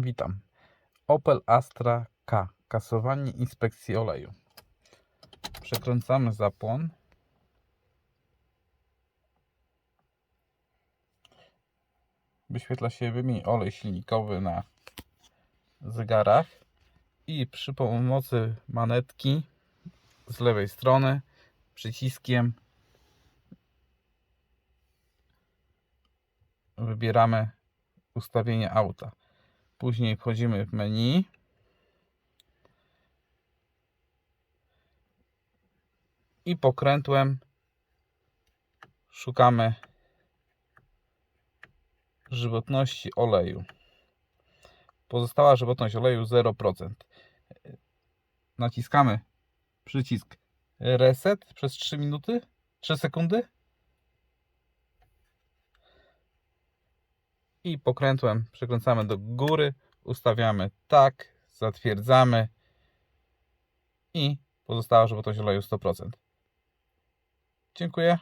Witam. Opel Astra K. Kasowanie inspekcji oleju. Przekręcamy zapłon. Wyświetla się wymień olej silnikowy na zegarach i przy pomocy manetki z lewej strony przyciskiem wybieramy ustawienia auta. Później wchodzimy w menu. I pokrętłem szukamy żywotności oleju. Pozostała żywotność oleju 0%. Naciskamy przycisk reset przez 3 minuty, 3 sekundy. I pokrętłem przekręcamy do góry, ustawiamy tak, zatwierdzamy i pozostała żywotność oleju 100%. Dziękuję.